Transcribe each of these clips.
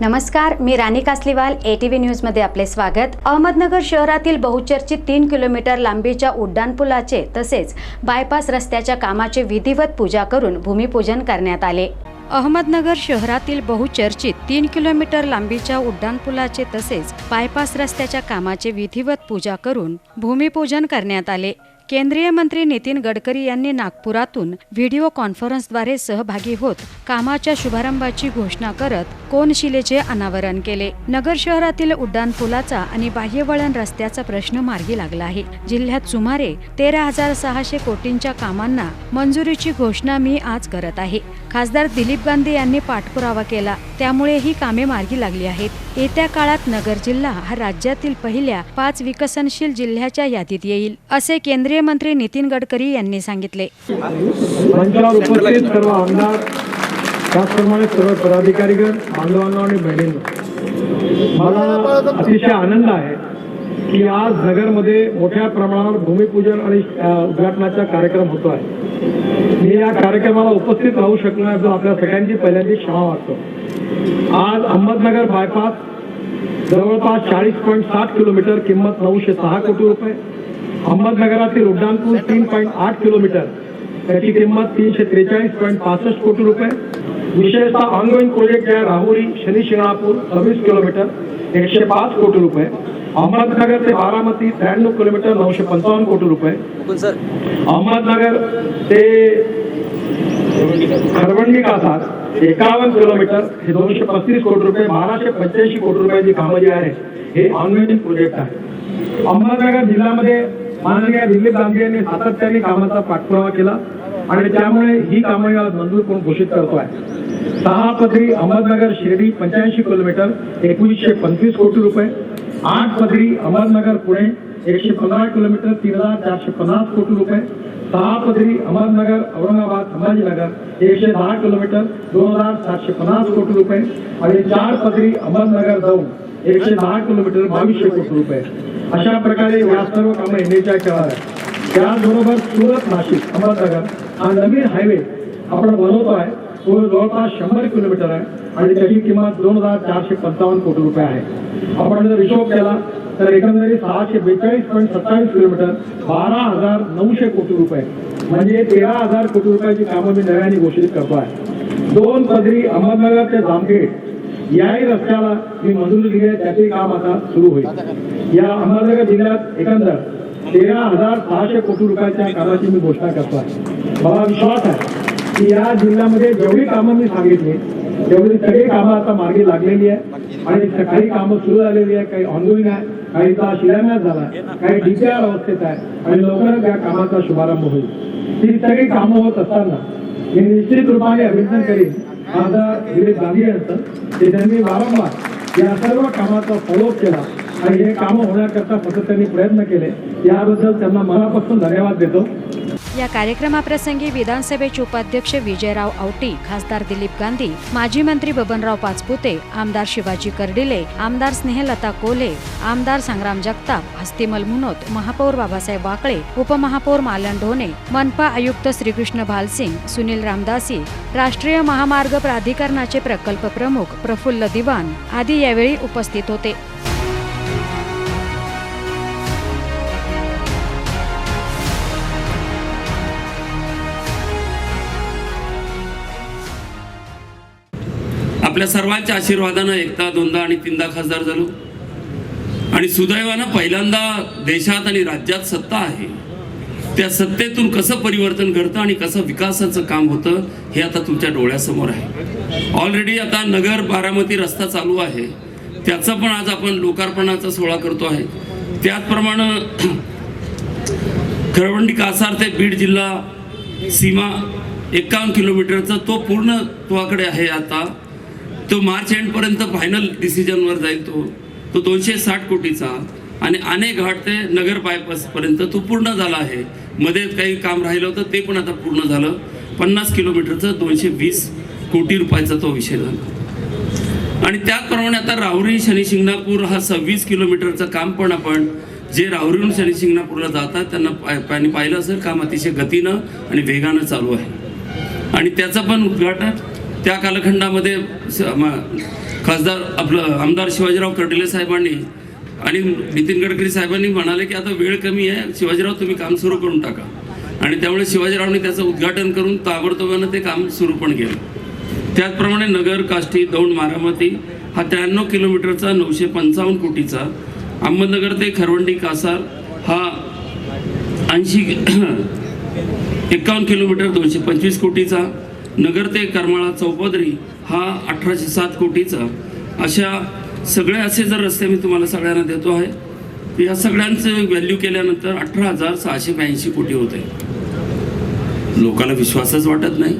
नमस्कार मी Rani Kasliwal A T V न्यूजमध्ये आपले स्वागत. अहमदनगर शहरातील बहुचर्चित तीन किलोमीटर लांबीच्या उड्डाणपुलाचे तसेच बायपास रस्त्याच्या कामाचे विधिवत पूजा करून भूमिपूजन करण्यात आले. अहमदनगर शहरातील बहुचर्चित तीन किलोमीटर लांबीच्या उड्डाणपुलाचे तसेच बायपास रस्त्याच्या कामाचे विधिवत पूजा करून भूमिपूजन करण्यात आले. केंद्रीय मंत्री नितीन गडकरी यांनी नागपुरातून व्हिडिओ कॉन्फरन्सद्वारे सहभागी होत कामाच्या शुभारंभाची घोषणा करत कोनशिलेचे अनावरण केले. नगर शहरातील उड्डाणपुलाचा आणि बाह्यवळण रस्त्याचा प्रश्न मार्गी लागला आहे. जिल्ह्यात सुमारे तेरा हजार सहाशे कोटींच्या कामांना मंजुरीची घोषणा मी आज करत आहे. खासदार दिलीप गांधी यांनी पाठपुरावा केला. त्यामुळे ही कामे मार्गी लागली आहेत. येत्या काळात नगर जिल्हा हा राज्यातील पहिल्या पाच विकसनशील जिल्ह्याच्या यादीत येईल असे केंद्रीय मंत्री नितीन गडकरी यांनी सांगितले मंचावर उपस्थित सर्व आमदार त्याचप्रमाणे सर्व पदाधिकारीगण बांधवांना आणि बहिणींना मला अतिशय आनंद आहे की आज नगरमध्ये मोठ्या प्रमाणावर भूमिपूजन आणि उद्घाटनाचा कार्यक्रम होतो आहे. मी या कार्यक्रमाला उपस्थित राहू शकलो नाही आपल्या सगळ्यांची पहिल्यांदा क्षमा वाटतो. आज अहमदनगर बायपास जवळपास चाळीस पॉईंट सात किलोमीटर किंमत नऊशे सहा कोटी रुपये. अहमदनगरातील उड्डाणपूर तीन पॉईंट आठ किलोमीटर त्याची किंमत तीनशे त्रेचाळीस पॉईंट पासष्ट कोटी रुपये. विशेषतः ऑनगोईंग प्रोजेक्ट आहे राहुरी शनी शिंगणापूर सव्वीस किलोमीटर एकशे पाच कोटी रुपये. अहमदनगर ते बारामती त्र्याण्णव किलोमीटर नऊशे पंचावन्न कोटी रुपये. अहमदनगर ते खरवंडी कासार एकावन्न किलोमीटर हे दोनशे पस्तीस कोटी रुपये बाराशे पंच्याऐंशी कोटी रुपयाची कामं जी आहे हे ऑनगोईंग प्रोजेक्ट आहे अहमदनगर जिल्ह्यामध्ये माननीय दिलीप गांधी यांनी सातत्याने कामाचा पाठपुरावा केला आणि त्यामुळे ही कामं मंजूर करून घोषित करतोय. सहा पदरी अहमदनगर शिर्डी पंच्याऐंशी किलोमीटर एकोणीसशे पंचवीस कोटी रुपये. आठ पदरी अहमदनगर पुणे एकशे पंधरा किलोमीटर तीन हजार चारशे पन्नास कोटी रुपये. सहा पदरी अहमदनगर औरंगाबाद संभाजीनगर एकशे दहा किलोमीटर दोन हजार सातशे पन्नास कोटी रुपये. आणि चार पदरी अहमदनगर जाऊन एकशे दहा किलोमीटर बावीसशे कोटी रुपये. अशा प्रकारे या सर्व कामं एनएच्या करणार आहे त्याचबरोबर सुरत नाशिक अहमदनगर हा नवीन हायवे आपण बनवतो आहे तो जवळपास शंभर किलोमीटर आहे आणि त्याची किंमत दोन हजार चारशे पंचावन्न कोटी रुपये आहे. आपण जर हिशोब केला तर एकंदरीत सहाशे बेचाळीस पॉईंट सत्तावीस किलोमीटर बारा हजार नऊशे कोटी रुपये. म्हणजे तेरा हजार कोटी रुपयाची कामं मी नव्याने घोषित करतो आहे दोन पदरी अहमदनगर ते जामखेड याही रस्त्याला मी मंजुरी दिली आहे त्याचे काम आता सुरू होईल. या अहमदनगर जिल्ह्यात एकंदर तेरा हजार सहाशे कोटी रुपयाच्या कामाची मी घोषणा करतो आहे मला विश्वास आहे. की या जिल्ह्यामध्ये जेवढी कामं मी सांगितली तेवढी सगळी कामं आता मार्गी लागलेली आहे. आणि काही कामं सुरू झालेली आहे काही ऑनगोईंग आहे काही शिलान्यास झाला काही डीपीआर अवस्थेत आहे आणि लवकरच या कामाचा शुभारंभ होईल. ही सगळी कामं होत असताना मी निश्चित रूपाने अभिनंदन करीन खासदार दिलीप गांधी यांचं की त्यांनी वारंवार या सर्व कामाचा फॉलोअप केला. आणि हे कामं होण्याकरता सातत्याने प्रयत्न केले. याबद्दल त्यांना मनापासून धन्यवाद देतो. या कार्यक्रमाप्रसंगी विधानसभेचे उपाध्यक्ष विजयराव औटी खासदार दिलीप गांधी माजी मंत्री बबनराव पाचपुते आमदार शिवाजी कर्डिले आमदार स्नेहलता कोल्हे आमदार संग्राम जगताप हस्तिमल मुनोत महापौर बाबासाहेब वाकळे उपमहापौर मालन ढोणे मनपा आयुक्त श्रीकृष्ण भालसिंग सुनील रामदासी राष्ट्रीय महामार्ग प्राधिकरणाचे प्रकल्प प्रमुख प्रफुल्ल दिवान आदी यावेळी उपस्थित होते. आपल्या सर्वांच्या आशीर्वादानं एकदा दोनदा आणि तीनदा खासदार झालो. आणि सुदैवानं पहिल्यांदा देशात आणि राज्यात सत्ता आहे. त्या सत्तेतून कसं परिवर्तन घडतं आणि कसं विकासाचं काम होतं हे आता तुमच्या डोळ्यासमोर आहे. ऑलरेडी आता नगर बारामती रस्ता चालू आहे. त्याचं पण आज आपण लोकार्पणाचा सोहळा करतो आहे. त्याचप्रमाणे खरवंडी कासार ते बीड जिल्हा सीमा एकावन्न किलोमीटरचा तो पूर्ण तुझ्याकडे आहे आता. तो मार्च एंडपर्यंत फायनल डिसिजनवर जाईल तो. तो दोनशे साठ कोटीचा. आणि अनेक घाट ते नगर बायपासपर्यंत तो पूर्ण झाला आहे. मध्ये काही काम राहिलं होतं ते पण आता पूर्ण झालं. पन्नास किलोमीटरचं दोनशे वीस कोटी रुपयाचा तो विषय झाला. आणि त्याचप्रमाणे आता राहुरी शनी शिंगणापूर हा सव्वीस किलोमीटरचं काम पण आपण जे राहुरीहून शनी शिंगणापूरला जातात त्यांना पाणी पाहिलं असेल काम अतिशय गतीनं आणि वेगानं चालू आहे. आणि त्याचं पण उद्घाटन त्या कालखंडामध्ये खासदार आपलं आमदार शिवाजीराव कर्डिले साहेबांनी आणि नितीन गडकरी साहेबांनी म्हणाले की आता वेळ कमी आहे शिवाजीराव तुम्ही काम सुरू करून टाका. आणि त्यामुळे शिवाजीरावने त्याचं उद्घाटन करून ताबडतोबानं ते काम सुरू पण केलं. त्याचप्रमाणे नगर काष्टी दौंड मारामती हा त्र्याण्णव किलोमीटरचा नऊशे पंचावन्न कोटीचा अहमदनगर ते खरवंडी कासार हा ऐंशी एकावन्न किलोमीटर दोनशे पंचवीस कोटीचा नगर ते करमाळा चौपदरी हा अठराशे सात कोटीचा अशा सगळे असे जर रस्ते मी तुम्हाला सगळ्यांना देतो आहे या सगळ्यांचं व्हॅल्यू केल्यानंतर अठरा हजार सहाशे ब्याऐंशी कोटी होते. लोकांना विश्वासच वाटत नाही.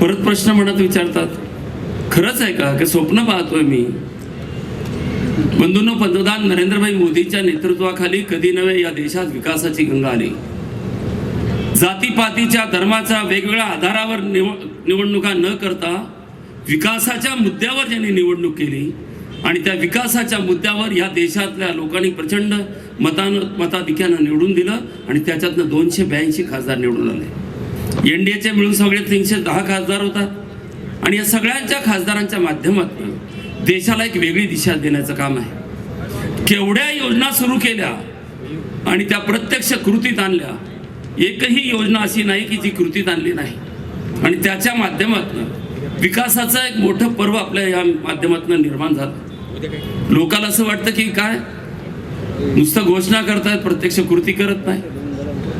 परत प्रश्न म्हणत विचारतात खरंच आहे का? की स्वप्न पाहतोय मी? बंधूंनो पंतप्रधान नरेंद्रभाई मोदींच्या नेतृत्वाखाली कधी नव्हे या देशात विकासाची गंगा आली. जातीपातीच्या धर्माच्या वेगवेगळ्या आधारावर निव निवडणुका न करता विकासाच्या मुद्द्यावर ज्यांनी निवडणूक केली आणि त्या विकासाच्या मुद्द्यावर या देशातल्या लोकांनी प्रचंड मतान मताधिक्यानं निवडून दिलं आणि त्याच्यातनं दोनशे ब्याऐंशी खासदार निवडून आले. एन डी एचे मिळून सगळे तीनशे दहा खासदार होतात. आणि या सगळ्यांच्या खासदारांच्या माध्यमातून देशाला एक वेगळी दिशा देण्याचं काम आहे. केवढ्या योजना सुरू केल्या आणि त्या प्रत्यक्ष कृतीत आणल्या एकही योजना अशी नाही की जी कृतीत आणली नाही. आणि त्याच्या माध्यमातून विकासाचं एक मोठं पर्व आपल्या या माध्यमातून निर्माण झालं. लोकाला असं वाटतं की काय? नुसतं घोषणा करतायत प्रत्यक्ष कृती करत नाही.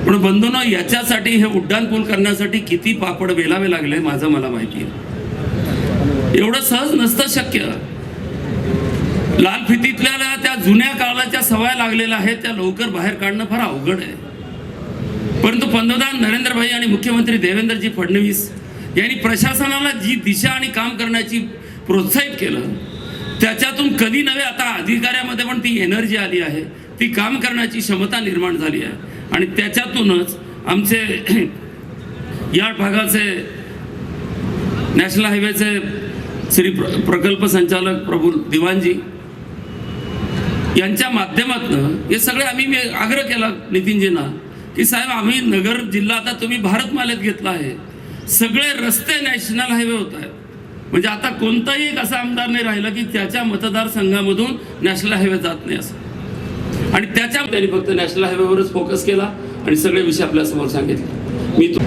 पण बंधूंनो याच्यासाठी हे उड्डाण पूल करण्यासाठी किती पापड वेलावे लागले माझं मला माहिती आहे. एवढं सहज नसतं शक्य. लाल फितीतल्या त्या जुन्या काळाच्या सवय लागलेल्या आहेत त्या लवकर बाहेर काढणं फार अवघड आहे. परंतु पंतप्रधान नरेंद्रभाई आणि मुख्यमंत्री देवेंद्रजी फडणवीस यांनी प्रशासनाला जी दिशा आणि काम करण्याची प्रोत्साहित केलं त्याच्यातून कधी नव्हे आता अधिकाऱ्यामध्ये पण ती एनर्जी आली आहे ती काम करण्याची क्षमता निर्माण झाली आहे. आणि त्याच्यातूनच आमचे या भागाचे नॅशनल हायवेचे श्री प्र प्रकल्प संचालक प्रभू दिवानजी यांच्या माध्यमातनं हे सगळे आम्ही आग्रह केला नितीनजींना की साहेब आम्ही नगर जिल्हा आता तुम्ही भारतमालेत घेतला आहे. सगळे रस्ते नॅशनल हायवे होत आहेत. म्हणजे आता कोणताही एक असा आमदार नाही राहिला की त्याच्या मतदारसंघामधून नॅशनल हायवे जात नाही असं. आणि त्याच्या त्यांनी फक्त नॅशनल हायवेवरच फोकस केला आणि सगळे विषय आपल्यासमोर सांगितले. मी तो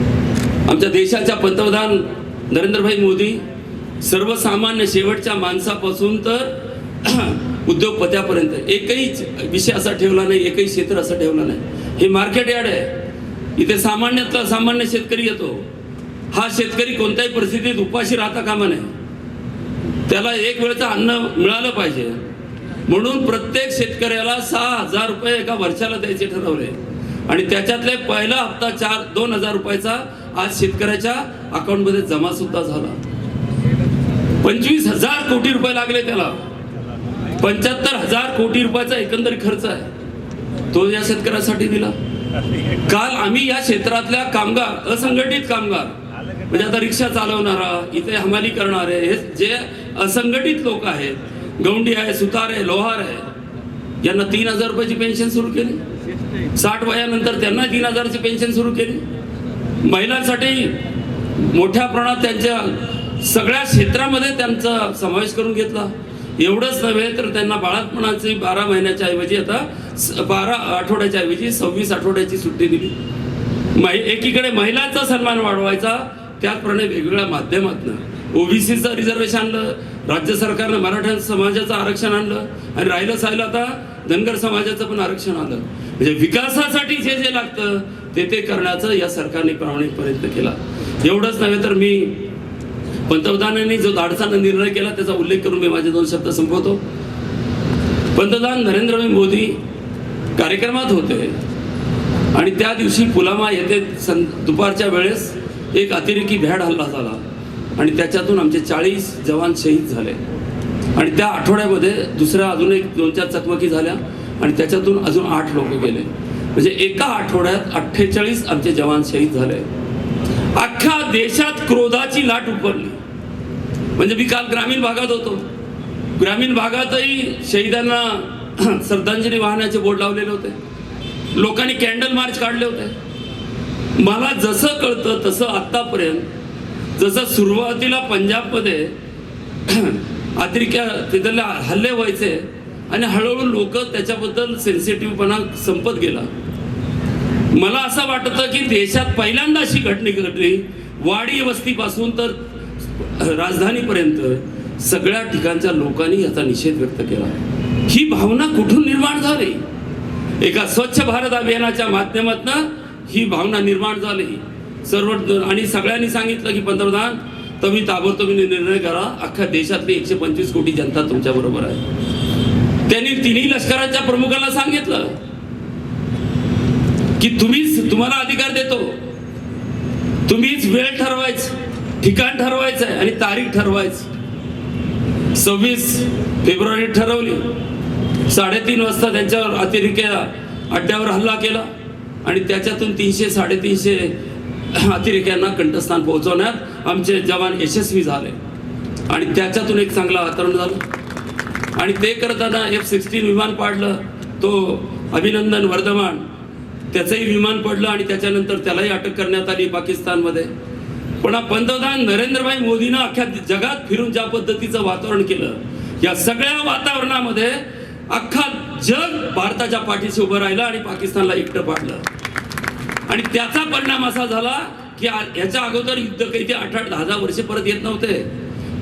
आमच्या देशाच्या पंतप्रधान नरेंद्रभाई मोदी सर्वसामान्य शेवटच्या माणसापासून तर उद्योगपत्यापर्यंत एकही विषय असा ठेवला नाही एकही क्षेत्र असं ठेवलं नाही. हे मार्केट यार्ड आहे. इथे सामान्यातला सामान्य शेतकरी येतो. हा शेतकरी कोणत्याही परिस्थितीत उपाशी राहता कामा नये. त्याला एक वेळचं अन्न मिळालं पाहिजे. म्हणून प्रत्येक शेतकऱ्याला सहा हजार रुपये एका वर्षाला द्यायचे ठरवले. आणि त्याच्यातले पहिला हप्ता चार दोन हजार रुपयाचा आज शेतकऱ्याच्या अकाउंटमध्ये जमा सुद्धा झाला. पंचवीस हजार कोटी रुपये लागले त्याला. पंच्याहत्तर हजार कोटी रुपयाचा एकंदरीत खर्च आहे. तो या शेतकऱ्यासाठी दिला. काल आम्ही या क्षेत्रातल्या कामगार असंघटित कामगार म्हणजे आता रिक्षा चालवणारा इथे हमाली करणारे हे जे असंघटित लोक आहेत गौंडी आहे सुतार आहे लोहार आहे यांना तीन हजार रुपयाची पेन्शन सुरू केली. साठ वयानंतर त्यांना तीन हजारची पेन्शन सुरू केली. महिलांसाठी मोठ्या प्रमाणात त्यांच्या सगळ्या क्षेत्रामध्ये त्यांचा समावेश करून घेतला. एवढंच नव्हे तर त्यांना बाळातपणाची बारा महिन्याच्या ऐवजी आता बारा आठवड्याच्या ऐवजी सव्वीस आठवड्याची सुट्टी दिली. महि- एकीकडे महिलांचा सन्मान वाढवायचा त्याचप्रमाणे वेगवेगळ्या माध्यमातून. ओबीसीचं रिझर्वेशन आणलं राज्य सरकारनं मराठा समाजाचं आरक्षण आणलं आणि राहिलं साहिलं आता धनगर समाजाचं पण आरक्षण आलं. म्हणजे विकासासाठी जे जे लागतं ते ते करण्याचं या सरकारने प्रामाणिक प्रयत्न केला. एवढंच नव्हे तर मी पंतप्रधानांनी जो धाडसाचा निर्णय केला त्याचा उल्लेख करून मी माझे दोन शब्द संपवतो. पंतप्रधान नरेंद्र मोदी कार्यक्रमात होते आणि त्या दिवशी पुलामा येथे सं दुपारच्या वेळेस एक अतिरेकी भ्याड हल्ला झाला आणि त्याच्यातून आमचे चाळीस जवान शहीद झाले. आणि त्या आठवड्यामध्ये दुसऱ्या अजून एक दोन चार चकमकी झाल्या आणि त्याच्यातून अजून आठ लोक गेले. म्हणजे एका आठवड्यात अठ्ठेचाळीस आमचे जवान शहीद झाले. अख्ख्या देशात क्रोधाची लाट उपरली. म्हणजे मी काल ग्रामीण भागात होतो. ग्रामीण भागातही शहीदांना श्रद्धांजली वाहनाचे बोर्ड लावलेले होते. लोकांनी कॅन्डल मार्च काढले होते. मला जसं कळतं तसं आत्तापर्यंत जसं सुरुवातीला पंजाबमध्ये अतिरिक्त तिथले हल्ले व्हायचे आणि हळूहळू लोक त्याच्याबद्दल सेन्सिटिव्हपणा संपत गेला. मला असं वाटतं की देशात पहिल्यांदा अशी घटना घडली वाडी वस्तीपासून तर राजधानीपर्यंत सगळ्या ठिकाणच्या लोकांनी याचा निषेध व्यक्त केला. ही भावना कुठून निर्माण झाली? एका स्वच्छ भारत अभियानाच्या माध्यमातून ही भावना निर्माण झाली. सर्व आणि सगळ्यांनी सांगितलं की पंतप्रधान तुम्ही ताबडतोब निर्णय करा. अख्ख्या देशातली एकशे पंचवीस कोटी जनता तुमच्या बरोबर आहे. त्यांनी तिन्ही लष्कराच्या प्रमुखाला सांगितलं की तुम्हीच तुम्हाला अधिकार देतो. वेळ ठरवायची ठिकाण ठरवायचं आहे आणि तारीख ठरवायची. सव्वीस फेब्रुवारी ठरवली. साडेतीन वाजता त्यांच्यावर अतिरेकी अड्ड्यावर हल्ला केला आणि त्याच्यातून तीनशे साडेतीनशे अतिरेक्यांना कंठस्थान पोहोचवण्यात आमचे जवान यशस्वी झाले. आणि त्याच्यातून एक चांगलं वातावरण झालं. आणि ते करताना एफ सिक्स्टीन विमान पाडलं. तो अभिनंदन वर्धमान त्याचंही विमान पडलं आणि त्याच्यानंतर त्यालाही अटक करण्यात आली पाकिस्तानमध्ये. पण हा पंतप्रधान नरेंद्रभाई मोदीनं अख्ख्या जगात फिरून ज्या पद्धतीचं वातावरण केलं या सगळ्या वातावरणामध्ये अख्खा जग भारताच्या पाठीशी उभं राहिलं आणि पाकिस्तानला एकटं पाडलं. आणि त्याचा परिणाम असा झाला की याच्या अगोदर युद्ध कैदी आठ आठ दहा दहा वर्षे परत येत नव्हते.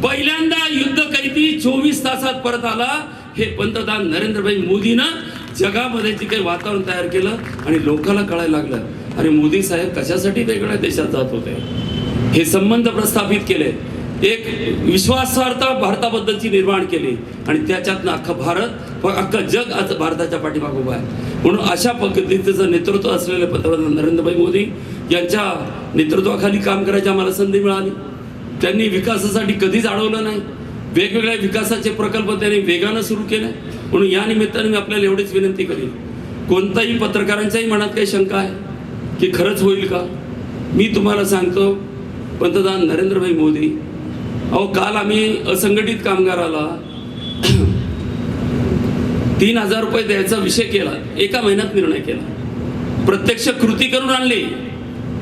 पहिल्यांदा युद्ध कैदी चोवीस तासात परत आला हे पंतप्रधान नरेंद्रभाई मोदीनं जगामध्ये जे काही वातावरण तयार केलं आणि लोकांना कळायला लागलं आणि मोदी साहेब कशासाठी वेगळ्या देशात जात होते? हे संबंध प्रस्थापित केले. एक विश्वासार्हता भारताबद्दलची निर्माण केली आणि त्याच्यातनं अख्खा भारत अख्खं जग आज भारताच्या पाठीमाग उभा आहे. म्हणून अशा पद्धतीचं नेतृत्व असलेले पंतप्रधान नरेंद्रभाई मोदी यांच्या नेतृत्वाखाली काम करायची आम्हाला संधी मिळाली. त्यांनी विकासासाठी कधीच अडवलं नाही. वेगवेगळ्या विकासाचे प्रकल्प त्यांनी वेगानं सुरू केले. म्हणून या निमित्ताने मी आपल्याला एवढीच विनंती करेन. कोणताही पत्रकारांच्याही मनात काही शंका आहे की खरंच होईल का? मी तुम्हाला सांगतो पंतप्रधान नरेंद्रभाई मोदी अहो काल आम्ही असंघटित कामगाराला तीन हजार रुपये द्यायचा विषय केला. एका महिन्यात निर्णय केला. प्रत्यक्ष कृती करून आणली.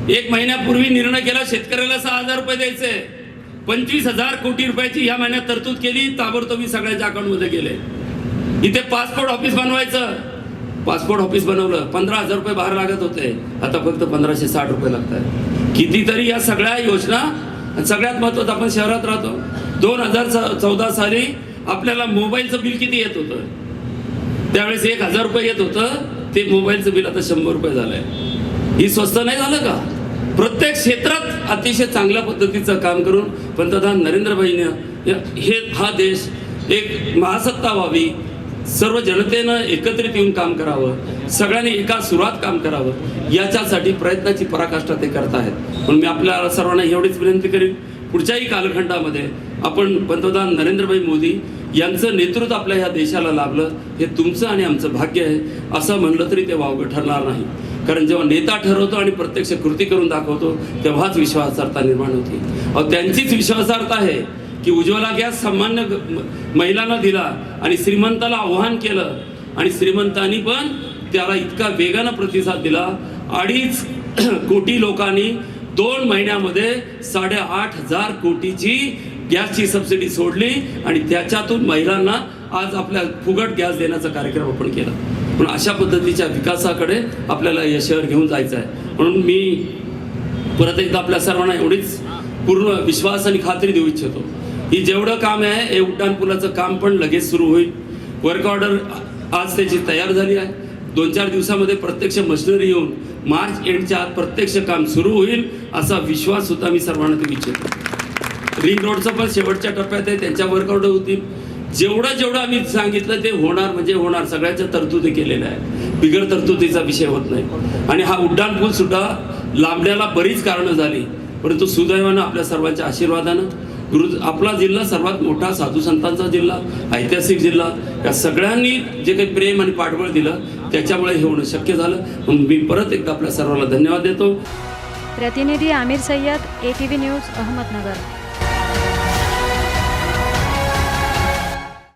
एक महिन्यापूर्वी निर्णय केला शेतकऱ्याला सहा हजार रुपये द्यायचे. पंचवीस हजार कोटी रुपयाची या महिन्यात तरतूद केली ताबडतोबी सगळ्यांच्या अकाउंटमध्ये गेले. इथे पासपोर्ट ऑफिस बनवायचं. पासपोर्ट ऑफिस बनवलं. पंधरा हजार रुपये बाहेर लागत होते. आता फक्त पंधराशे साठ रुपये लागत आहे कितीतरी या सगळ्या योजना आणि सगळ्यात महत्वाचं आपण शहरात राहतो. दोन हजार चौदा साली आपल्याला मोबाईलचं बिल किती येत होतं? त्यावेळेस एक हजार रुपये येत होतं. ते मोबाईलचं बिल आता शंभर रुपये झालंय. ही स्वस्त नाही झालं का? प्रत्येक क्षेत्रात अतिशय चांगल्या पद्धतीचं काम करून पंतप्रधान नरेंद्रभाईनं हे हा देश एक महासत्ता व्हावी. सर्व जनतेनं एकत्रित येऊन काम करावं. सगळ्यांनी एका सुरात काम करावं. याच्यासाठी प्रयत्नाची पराकाष्ठा ते करत आहेत. म्हणून मी आपल्या सर्वांना एवढीच विनंती करीन. पुढच्याही कालखंडामध्ये आपण पंतप्रधान नरेंद्रभाई मोदी यांचं नेतृत्व आपल्या ह्या देशाला लाभलं हे तुमचं आणि आमचं भाग्य आहे असं म्हणलं तरी ते वावगं ठरणार नाही. कारण जेव्हा नेता ठरवतो आणि प्रत्यक्ष कृती करून दाखवतो तेव्हाच विश्वासार्हता निर्माण होती. अहो त्यांचीच विश्वासार्हता आहे की उज्ज्वला गॅस सामान्य महिलांना दिला आणि श्रीमंताला आव्हान केलं आणि श्रीमंतांनी पण त्याला इतका वेगानं प्रतिसाद दिला. अडीच कोटी लोकांनी दोन महिन्यामध्ये साडेआठ हजार कोटीची गॅसची सबसिडी सोडली आणि त्याच्यातून महिलांना आज आपल्या फुगट गॅस देण्याचा कार्यक्रम आपण केला. पण अशा पद्धतीच्या विकासाकडे आपल्याला या शहर घेऊन जायचं आहे म्हणून मी परत एकदा आपल्या सर्वांना एवढीच पूर्ण विश्वास आणि खात्री देऊ इच्छितो ही जेवढं काम आहे हे उड्डाणपुलाचं काम पण लगेच सुरू होईल. वर्क ऑर्डर आज त्याची तयार झाली आहे. दोन चार दिवसामध्ये प्रत्यक्ष मशिनरी येऊन मार्च एंडच्या आत प्रत्यक्ष काम सुरू होईल असा विश्वास सुद्धा मी सर्वांना देऊ इच्छितो. रिंग रोडचं पण शेवटच्या टप्प्यात आहे त्यांच्या वर्कआउट होतील. जेवढं जेवढं आम्ही सांगितलं ते होणार म्हणजे होणार. सगळ्याच्या तरतुदी केलेल्या आहे बिगर तरतुदीचा विषय होत नाही. आणि हा उड्डाण पूल सुद्धा लांबण्याला बरीच कारणं झाली. परंतु सुदैवानं आपल्या सर्वांच्या आशीर्वादानं गुरु आपला जिल्हा सर्वात मोठा साधू संतांचा जिल्हा ऐतिहासिक जिल्हा या सगळ्यांनी जे काही प्रेम आणि पाठबळ दिलं त्याच्यामुळे हे होणं शक्य झालं. म्हणून मी परत एकदा आपल्या सर्वांना धन्यवाद देतो. प्रतिनिधी Aamir Sayyed A T V news Ahmednagar.